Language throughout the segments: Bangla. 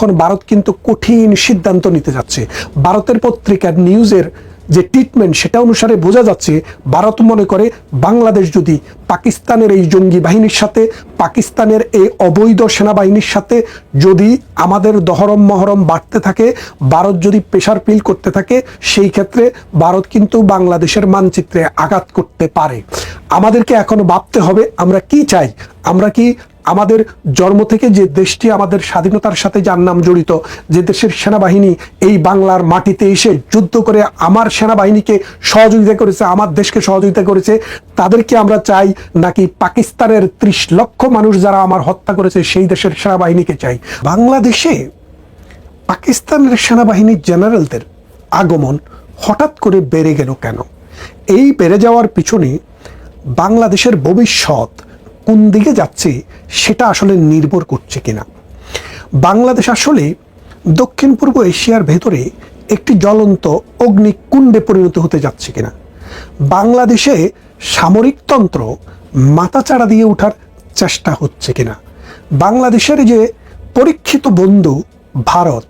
এখন ভারত কিন্তু কঠিন সিদ্ধান্ত নিতে যাচ্ছে। ভারতের পত্রিকার নিউজের যে ট্রিটমেন্ট সেটা অনুসারে বোঝা যাচ্ছে, ভারত মনে করে বাংলাদেশ যদি পাকিস্তানের এই জঙ্গি বাহিনীর সাথে, পাকিস্তানের এই অবৈধ সেনাবাহিনীর সাথে যদি আমাদের দহরম মহরম বাড়তে থাকে, ভারত যদি প্রেশার ফিল করতে থাকে, সেই ক্ষেত্রে ভারত কিন্তু বাংলাদেশের মানচিত্রে আঘাত করতে পারে। আমাদেরকে এখনও ভাবতে হবে, আমরা কি চাই? আমরা কি আমাদের জন্ম থেকে যে দেশটি আমাদের স্বাধীনতার সাথে যার নাম জড়িত, যে দেশের সেনাবাহিনী এই বাংলার মাটিতে এসে যুদ্ধ করে আমার সেনাবাহিনীকে সহযোগিতা করেছে, আমার দেশকে সহযোগিতা করেছে, তাদেরকে আমরা চাই নাকি পাকিস্তানের ত্রিশ লক্ষ মানুষ যারা আমার হত্যা করেছে সেই দেশের সেনাবাহিনীকে চাই। বাংলাদেশে পাকিস্তানের সেনাবাহিনীর জেনারেলদের আগমন হঠাৎ করে বেড়ে গেল কেন? এই বেড়ে যাওয়ার পিছনে বাংলাদেশের ভবিষ্যৎ কোন দিকে যাচ্ছে সেটা আসলে নির্ভর করছে কিনা। বাংলাদেশ আসলে দক্ষিণ পূর্ব এশিয়ার ভেতরে একটি জ্বলন্ত অগ্নিকুণ্ডে পরিণত হতে যাচ্ছে কিনা। বাংলাদেশে সামরিকতন্ত্র মাথাচাড়া দিয়ে ওঠার চেষ্টা হচ্ছে কিনা। বাংলাদেশের যে পরীক্ষিত বন্ধু ভারত,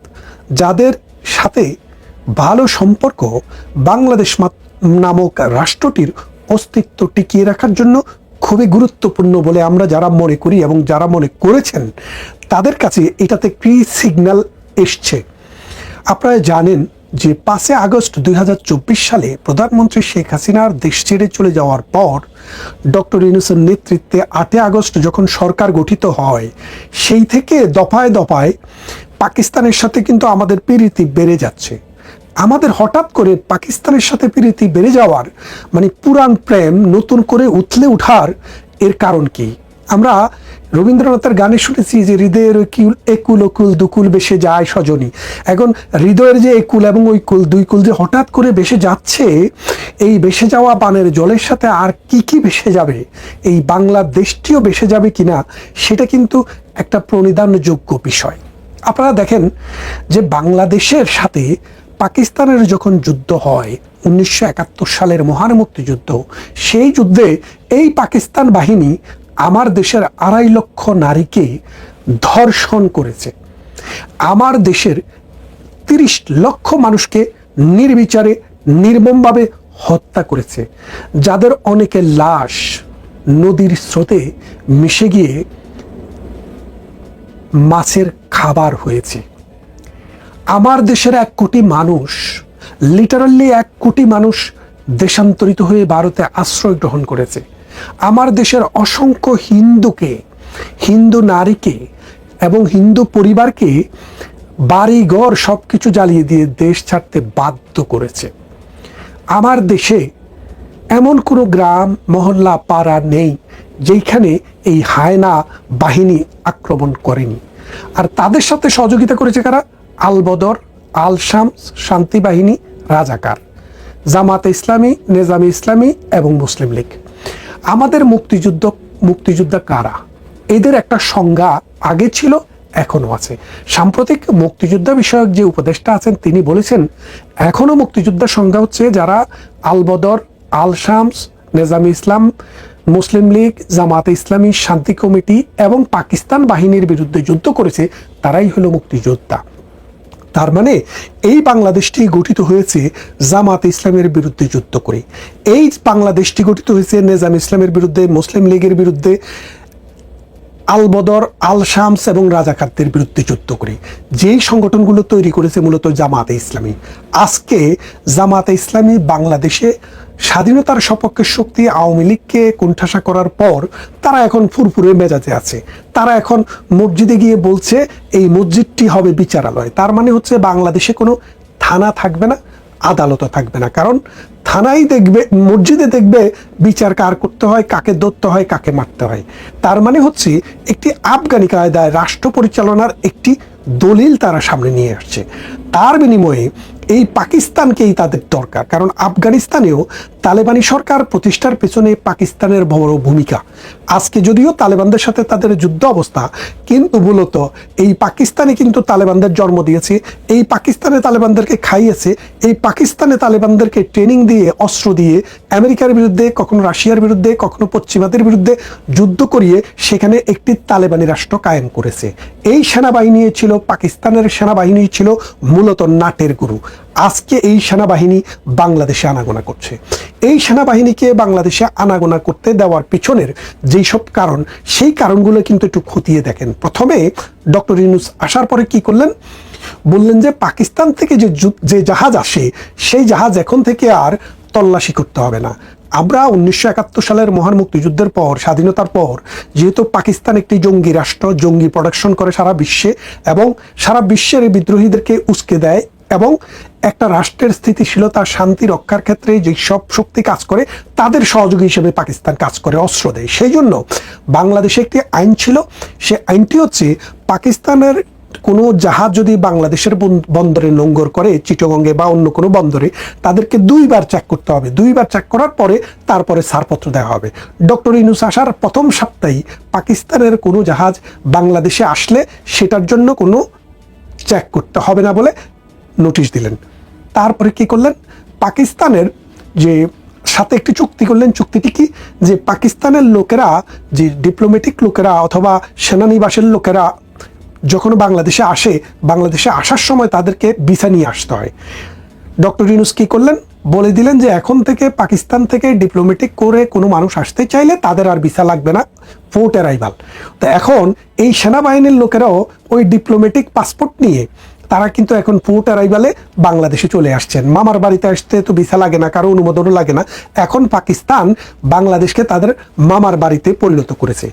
যাদের সাথে ভালো সম্পর্ক, বাংলাদেশ নামক রাষ্ট্রটির অস্তিত্ব টিকিয়ে রাখার জন্য খুবই গুরুত্বপূর্ণ বলে আমরা যারা মনে করি এবং যারা মনে করেছেন, তাদের কাছে এটাতে কি সিগন্যাল এসছে? আপনারা জানেন যে পাঁচে আগস্ট দুই হাজার চব্বিশ সালে প্রধানমন্ত্রী শেখ হাসিনার দেশ ছেড়ে চলে যাওয়ার পর ডক্টর ইউনুসের নেতৃত্বে আটই আগস্ট যখন সরকার গঠিত হয়, সেই থেকে দফায় দফায় পাকিস্তানের সাথে কিন্তু আমাদের পিরিতি বেড়ে যাচ্ছে। আমাদের হঠাৎ করে পাকিস্তানের সাথে প্রীতি বেড়ে যাওয়ার মানে পুরান প্রেম নতুন করে উথলে উঠার এর কারণ কি? আমরা রবীন্দ্রনাথের গানে শুনেছি যে হৃদয়ের একুল একুল অকুল দুকুল বেশে যায় সজনী। এখন হৃদয়ের যে একুল এবং ওই কুল, দুই কুল যে হঠাৎ করে বেশে যাচ্ছে, এই বেশে যাওয়া পানের জলের সাথে আর কি কি ভেসে যাবে? এই বাংলাদেশটিও বেশে যাবে কিনা? সেটা কিন্তু একটা প্রণিধানযোগ্য বিষয়। আপনারা দেখেন যে বাংলাদেশের সাথে পাকিস্তানের যখন যুদ্ধ হয়, উনিশশো একাত্তর সালের মহান মুক্তিযুদ্ধ, সেই যুদ্ধে এই পাকিস্তান বাহিনী আমার দেশের আড়াই লক্ষ নারীকে ধর্ষণ করেছে। আমার দেশের তিরিশ লক্ষ মানুষকে নির্বিচারে, নির্মমভাবে হত্যা করেছে, যাদের অনেকের লাশ নদীর স্রোতে মিশে গিয়ে মাছের খাবার হয়েছে। আমার দেশের এক কোটি মানুষ লিটারালি এক কোটি মানুষ দেশান্তরিত হয়ে ভারতে আশ্রয় গ্রহণ করেছে। আমার দেশের অসংখ্য হিন্দুকে, হিন্দু নারীকে এবং হিন্দু পরিবারকে বাড়ি ঘর সব কিছু জ্বালিয়ে দিয়ে দেশ ছাড়তে বাধ্য করেছে। আমার দেশে এমন কোনো গ্রাম, মহল্লা, পাড়া নেই যেখানে এই হায়না বাহিনী আক্রমণ করেনি। আর তাদের সাথে সহযোগিতা করেছে কারা? আলবদর আল শামস শান্তি বাহিনী রাজাকার। জামাতে ইসলামী, নেজামে ইসলামী এবং মুসলিম লীগ। আমাদের মুক্তিযুদ্ধ, মুক্তিযোদ্ধা কারা? এদের একটা সংজ্ঞা আগে ছিল এখনও আছে। সাম্প্রতিক মুক্তিযোদ্ধা বিষয়ক যে উপদেষ্টা আছেন, তিনি বলেছেন এখনও মুক্তিযোদ্ধার সংজ্ঞা হচ্ছে যারা আলবদর আল শামস নেজামি ইসলাম, মুসলিম লীগ, জামাতে ইসলামী, শান্তি কমিটি এবং পাকিস্তান বাহিনীর বিরুদ্ধে যুদ্ধ করেছে, তারাই হলো মুক্তিযোদ্ধা। তার মানে এই বাংলাদেশটি গঠিত হয়েছে জামাত ইসলামের বিরুদ্ধে যুদ্ধ করে। এই বাংলাদেশটি গঠিত হয়েছে নেজাম ইসলামের বিরুদ্ধে, মুসলিম লীগের বিরুদ্ধে আল বদর আল শামস এবং রাজাকারদের বিরুদ্ধে যুদ্ধ করে। যেই সংগঠনগুলো তৈরি করেছে মূলত জামাতে ইসলামী। আজকে জামাতে ইসলামী বাংলাদেশে স্বাধীনতার সপক্ষে শক্তি আওয়ামী লীগকে কোণঠাসা করার পর তারা এখন ফুরফুরে মেজাজে আছে। তারা এখন মসজিদে গিয়ে বলছে, এই মসজিদটি হবে বিচারালয়। তার মানে হচ্ছে বাংলাদেশে কোনো থানা থাকবে না, আদালতও থাকবে না। কারণ থানাই দেখবে, মসজিদে দেখবে বিচার কার করতে হয়, কাকে ধরতে হয়, কাকে মারতে হয়। তার মানে হচ্ছে একটি আফগানি কায়দায় রাষ্ট্র পরিচালনার একটি দলিল তারা সামনে নিয়ে আসছে। তার বিনিময়ে এই পাকিস্তানকেই তাদের দরকার। কারণ আফগানিস্তানেও তালেবানি সরকার প্রতিষ্ঠার পেছনে পাকিস্তানের বড় ভূমিকা। আজকে যদিও তালেবানদের সাথে তাদের যুদ্ধ অবস্থা, কিন্তু মূলত এই পাকিস্তানে কিন্তু তালেবানদের জন্ম দিয়েছে, এই পাকিস্তানে তালেবানদেরকে খাইয়েছে, এই পাকিস্তানে তালেবানদেরকে ট্রেনিং দিয়ে, অস্ত্র দিয়ে, আমেরিকার বিরুদ্ধে, কখনো রাশিয়ার বিরুদ্ধে, কখনো পশ্চিমাদের বিরুদ্ধে যুদ্ধ করিয়ে সেখানে একটি তালেবানি রাষ্ট্র কায়েম করেছে। এই সেনাবাহিনী ছিল, পাকিস্তানের সেনাবাহিনী ছিল মূলত নাটের গুরু। আজকে এই সেনাবাহিনী বাংলাদেশে আনাগোনা করছে। এই সেনাবাহিনীকে বাংলাদেশে আনাগোনা করতে দেওয়ার পিছনের যেই সব কারণ, সেই কারণগুলো কিন্তু একটু খতিয়ে দেখেন। প্রথমে ডক্টর ইউনুস আসার পরে কি করলেন? বললেন যে পাকিস্তান থেকে যে যে জাহাজ আসে, সেই জাহাজ এখন থেকে আর তল্লাশি করতে হবে না। আমরা উনিশশো একাত্তর সালের মহান মুক্তিযুদ্ধের পর, স্বাধীনতার পর, যেহেতু পাকিস্তান একটি জঙ্গি রাষ্ট্র, জঙ্গি প্রোডাকশন করে সারা বিশ্বে এবং সারা বিশ্বের বিদ্রোহীদেরকে উস্কে দেয় এবং একটা রাষ্ট্রের স্থিতিশীলতা, শান্তি রক্ষার ক্ষেত্রে যে সব শক্তি কাজ করে, তাদের সহযোগী হিসেবে পাকিস্তান কাজ করে, অস্ত্র দেয়। সেই জন্য বাংলাদেশে একটি আইন ছিল, সে আইনটি হচ্ছে পাকিস্তানের কোনো জাহাজ যদি বাংলাদেশের বন- বন্দরে নোঙ্গর করে, চিটগঙ্গে বা অন্য কোনো বন্দরে, তাদেরকে দুইবার চেক করতে হবে। দুইবার চেক করার পরে তারপরে ছাড়পত্র দেওয়া হবে। ডক্টর ইনুস আসার প্রথম সপ্তাহেই পাকিস্তানের কোনো জাহাজ বাংলাদেশে আসলে সেটার জন্য কোনো চেক করতে হবে না বলে নোটিশ দিলেন। তারপরে কি করলেন? পাকিস্তানের যে সাথে একটি চুক্তি করলেন, চুক্তিটি কি? যে পাকিস্তানের লোকেরা, যে ডিপ্লোম্যাটিক লোকেরা অথবা সেনানিবাসের লোকেরা যখন বাংলাদেশে আসে, বাংলাদেশে আসার সময় তাদেরকে ভিসা নিয়ে আসতে হয়। ডক্টর ইউনুস কি করলেন? বলে দিলেন যে এখন থেকে পাকিস্তান থেকে ডিপ্লোম্যাটিক করে কোনো মানুষ আসতে চাইলে তাদের আর ভিসা লাগবে না পোর্ট অ্যারাইভাল তো এখন এই সেনাবাহিনীর লোকেরাও ওই ডিপ্লোম্যাটিক পাসপোর্ট নিয়ে তারা কিন্তু এখন পোর্ট অ্যারাইভালে বাংলাদেশে চলে আসছেন। মামার বাড়িতে আসতে তো ভিসা লাগে না, কারও অনুমোদনও লাগে না। এখন পাকিস্তান বাংলাদেশকে তাদের মামার বাড়িতে পরিণত করেছে।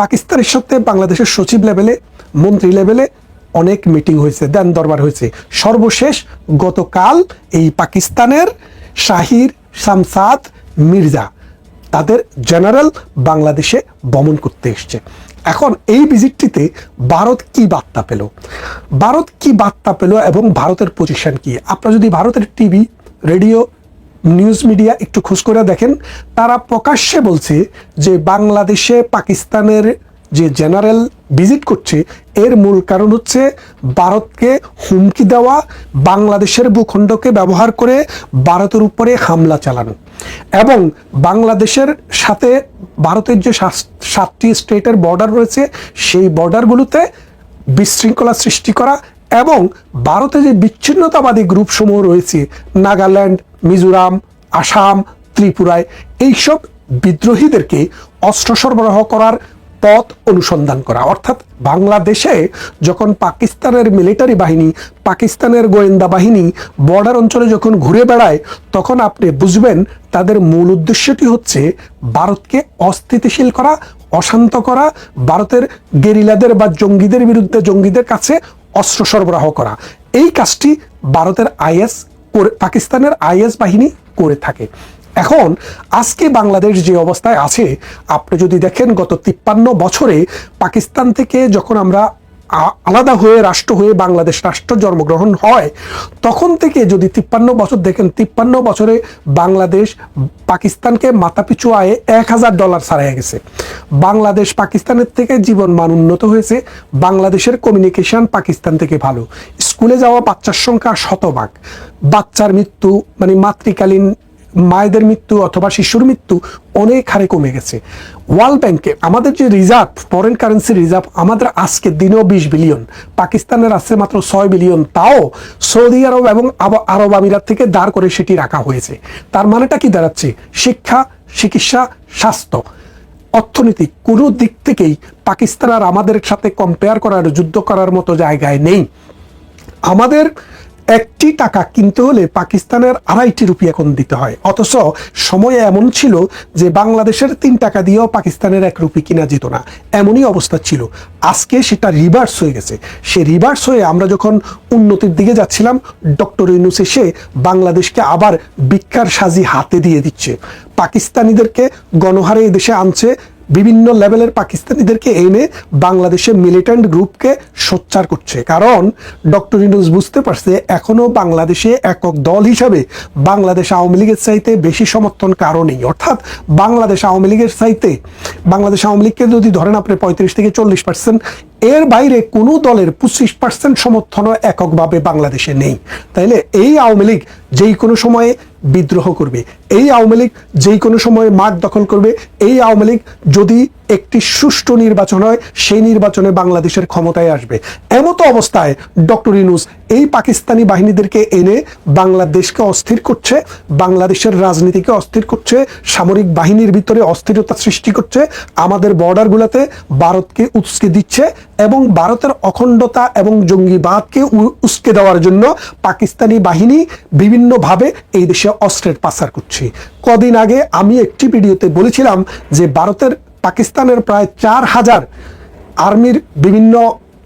পাকিস্তানের সাথে বাংলাদেশের সচিব লেভেলে মন্ত্রী লেভেলে অনেক মিটিং হয়েছে, দেন দরবার হয়েছে। সর্বশেষ গতকাল এই পাকিস্তানের শাহির শামসাদ মির্জা, তাদের জেনারেল বাংলাদেশে ভ্রমণ করতে এসছে। এখন এই ভিজিটটিতে ভারত কি বার্তা পেল? ভারত কি বার্তা পেল এবং ভারতের পজিশন কি? আপনারা যদি ভারতের টিভি রেডিও নিউজ মিডিয়া একটু খোঁজ করে দেখেন, তারা প্রকাশ্যে বলছে যে বাংলাদেশে পাকিস্তানের যে জেনারেল ভিজিট করছে, এর মূল কারণ হচ্ছে ভারতকে হুমকি দেওয়া, বাংলাদেশের ভূখণ্ডকে ব্যবহার করে ভারতের উপরে হামলা চালানো। এবং বাংলাদেশের সাথে ভারতের যে সাতটি স্টেটের বর্ডার রয়েছে, সেই বর্ডারগুলোতে বিশৃঙ্খলা সৃষ্টি করা এবং ভারতে যে বিচ্ছিন্নতাবাদী গ্রুপসমূহ রয়েছে, নাগাল্যান্ড, মিজোরাম, আসাম, ত্রিপুরায়, এইসব বিদ্রোহীদেরকে অস্ত্র সরবরাহ করার পথ অনুসন্ধান করা। অর্থাৎ বাংলাদেশে যখন পাকিস্তানের মিলিটারি বাহিনী, পাকিস্তানের গোয়েন্দা বাহিনী বর্ডার অঞ্চলে যখন ঘুরে বেড়ায়, তখন আপনি বুঝবেন তাদের মূল উদ্দেশ্যটি হচ্ছে ভারতকে অস্থিতিশীল করা, অশান্ত করা, ভারতের গেরিলাদের বা জঙ্গিদের বিরুদ্ধে জঙ্গিদের কাছে অস্ত্র সরবরাহ করা। এই কাজটি ভারতের আইএস, পাকিস্তানের আইএস বাহিনী করে থাকে। এখন, আজকে বাংলাদেশ যে অবস্থায় আছে, আপনি যদি দেখেন গত তিপ্পান্ন বছরে পাকিস্তান থেকে যখন আমরা আলাদা হয়ে রাষ্ট্র হয়ে বাংলাদেশ রাষ্ট্র জন্মগ্রহণ হয়, তখন থেকে যদি তিপ্পান্ন বছর দেখেন, তিপ্পান্ন বছরে বাংলাদেশ পাকিস্তানকে মাথাপিছু আয়ে এক হাজার ডলার ছাড়াই গেছে। বাংলাদেশ পাকিস্তানের থেকে জীবন মান উন্নত হয়েছে, বাংলাদেশের কমিউনিকেশন পাকিস্তান থেকে ভালো। স্কুলে যাওয়া বাচ্চার সংখ্যা শতভাগ। বাচ্চার মৃত্যু মানে মাতৃকালীন মায়েদের মৃত্যু অথবা শিশুর মৃত্যু অনেক হারে কমে গেছে। ওয়ার্ল্ড ব্যাংকে আমাদের যে রিজার্ভ ফরেন কারেন্সি রিজার্ভ আমাদের আজকে দিনেও বিশ বিলিয়ন, পাকিস্তানের আছে মাত্র ছয় বিলিয়ন, তাও সৌদি আরব এবং আরব আমিরাত থেকে দাঁড় করে সেটি রাখা হয়েছে। তার মানেটা কি দাঁড়াচ্ছে? শিক্ষা, চিকিৎসা, স্বাস্থ্য। অর্থনীতি কোনো দিক থেকেই পাকিস্তান আর আমাদের সাথে কম্পেয়ার করার, যুদ্ধ করার মতো জায়গায় নেই। আমাদের একটি টাকা কিনতে হলে পাকিস্তানের আড়াইটি রুপি এখন দিতে হয়। অথচ সময় এমন ছিল যে বাংলাদেশের তিন টাকা দিয়েও পাকিস্তানের এক রুপি কিনা যেত না। এমনই অবস্থা ছিল। আজকে সেটা রিভার্স হয়ে গেছে। সে রিভার্স হয়ে আমরা যখন উন্নতির দিকে যাচ্ছিলাম, ডক্টর ইউনুস এসে বাংলাদেশকে আবার ভিক্ষার সাজি হাতে দিয়ে দিচ্ছে। পাকিস্তানিদেরকে গণহারে এদেশে আনছে বিভিন্ন লেভেলের পাকিস্তানিদেরকে এনে বাংলাদেশের মিলিটেন্ট গ্রুপকে সোচ্চার করছে। কারণ ডক্টর ইনুস বুঝতে পারছে এখনও বাংলাদেশে একক দল হিসাবে বাংলাদেশ আওয়ামী লীগের চাইতে বেশি সমর্থন কারও নেই। অর্থাৎ বাংলাদেশ আওয়ামী লীগের চাইতে, বাংলাদেশ আওয়ামী লীগকে যদি ধরেন আপনি পঁয়ত্রিশ থেকে চল্লিশ পার্সেন্ট এর বাইরে কোনো দলের পঁচিশ পার্সেন্ট সমর্থনও এককভাবে বাংলাদেশে নেই। তাইলে এই আওয়ামী লীগ যেই কোনো সময়ে বিদ্রোহ করবে, এই আওয়ামী লীগ যেই কোনো সময়ে মাঠ দখল করবে, এই আওয়ামী লীগ যদি একটি সুষ্ঠু নির্বাচন হয়, সেই নির্বাচনে বাংলাদেশের ক্ষমতায় আসবে। এমতো অবস্থায় ডক্টর ইনুস এই পাকিস্তানি বাহিনীদেরকে এনে বাংলাদেশকে অস্থির করছে, বাংলাদেশের রাজনীতিকে অস্থির করছে, সামরিক বাহিনীর ভিতরে অস্থিরতা সৃষ্টি করছে, আমাদের বর্ডারগুলোতে ভারতকে উস্কে দিচ্ছে এবং ভারতের অখণ্ডতা এবং জঙ্গিবাদকে উস্কে দেওয়ার জন্য পাকিস্তানি বাহিনী বিভিন্নভাবে এই দেশে অস্ত্রের পাচার করছে। কদিন আগে আমি একটি ভিডিওতে বলেছিলাম যে ভারতের পাকিস্তানের প্রায় চার হাজার আর্মির বিভিন্ন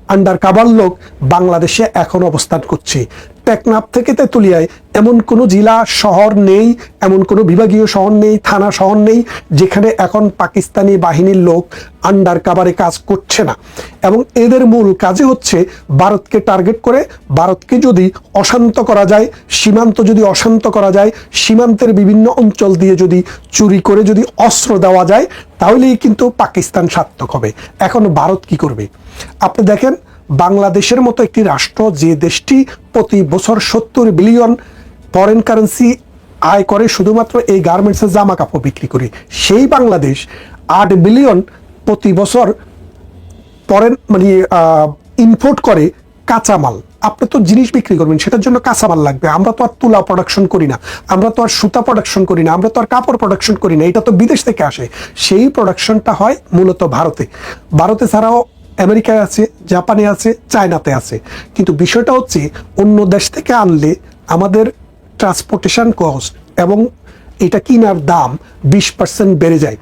আন্ডার কাভার লোক বাংলাদেশে এখন অবস্থান করছে। টেকনাফ থেকে তেঁতুলিয়ায়। এমন কোনো জেলা, শহর নেই, এমন কোনো বিভাগীয় শহর নেই, থানা শহর নেই, যেখানে এখন পাকিস্তানি বাহিনীর লোক আন্ডার কাভারে কাজ করছে না। এবং এদের মূল কাজে হচ্ছে ভারতকে টার্গেট করে, ভারতকে যদি অশান্ত করা যায়, সীমান্ত যদি অশান্ত করা যায়, সীমান্তের বিভিন্ন অঞ্চল দিয়ে যদি চুরি করে যদি অস্ত্র দেওয়া যায়, তাহলেই কিন্তু পাকিস্তান সার্থক হবে। এখন ভারত কি করবে? আপনি দেখেন বাংলাদেশের মতো একটি রাষ্ট্র যে দেশটি প্রতি বছর সত্তর বিলিয়ন ফরেন কারেন্সি আয় করে, শুধুমাত্র এই গার্মেন্টসের জামা কাপড় বিক্রি করে, সেই বাংলাদেশ আট বিলিয়ন প্রতি বছর ফরেন মানে ইম্পোর্ট করে কাঁচামাল। আপনি তো জিনিস বিক্রি করবেন, সেটার জন্য কাঁচামাল লাগবে। আমরা তো আর তুলা প্রোডাকশন করি না, আমরা তো আর সুতা প্রোডাকশন করি না, আমরা তো আর কাপড় প্রোডাকশন করি না, এটা তো বিদেশ থেকে আসে। সেই প্রোডাকশনটা হয় মূলত ভারতে। ভারতে ছাড়াও আমেরিকায় আছে, জাপানে আছে, চায়নাতে আছে। কিন্তু বিষয়টা হচ্ছে, অন্য দেশ থেকে আনলে আমাদের ট্রান্সপোর্টেশন কস্ট এবং এটা কিনার দাম বিশ পার্সেন্ট বেড়ে যায়।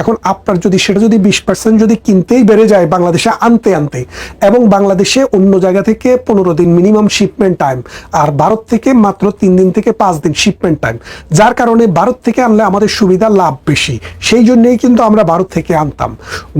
এখন আপনার যদি, সেটা যদি বিশ পার্সেন্ট যদি কিনতেই বেড়ে যায় বাংলাদেশে আনতে আনতে, এবং বাংলাদেশে অন্য জায়গা থেকে পনেরো দিন মিনিমাম শিপমেন্ট টাইম আর ভারত থেকে মাত্র তিন দিন থেকে পাঁচ দিন শিপমেন্ট টাইম যার কারণে ভারত থেকে আনলে আমাদের সুবিধা লাভ বেশি। সেই জন্যই কিন্তু আমরা ভারত থেকে আনতাম।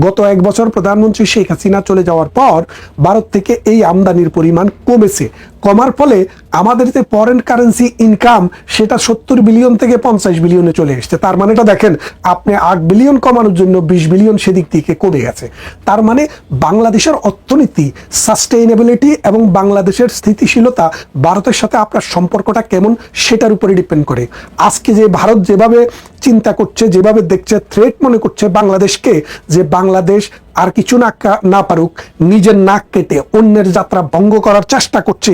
গত এক বছর প্রধানমন্ত্রী শেখ হাসিনা চলে যাওয়ার পর ভারত থেকে এই আমদানির পরিমাণ কমেছে। কমার ফলে আমাদের যে ফরেন কারেন্সি ইনকাম সেটা সত্তর বিলিয়ন থেকে পঞ্চাশ বিলিয়নে চলে এসছে। তার মানে এটা দেখেন, আপনি আট বিলিয়ন কমানোর জন্য বিশ বিলিয়ন সেদিক থেকে কমে গেছে। তার মানে বাংলাদেশের অর্থনীতি সাস্টেইনেবিলিটি এবং বাংলাদেশের স্থিতিশীলতা ভারতের সাথে আপনার সম্পর্কটা কেমন সেটার উপরে ডিপেন্ড করে। আজকে যে ভারত যেভাবে চিন্তা করছে, যেভাবে দেখছে থ্রেট মনে করছে বাংলাদেশকে, যে বাংলাদেশ আর কিছু না না পারুক, নিজের নাক কেটে অন্যের যাত্রা ভঙ্গ করার চেষ্টা করছে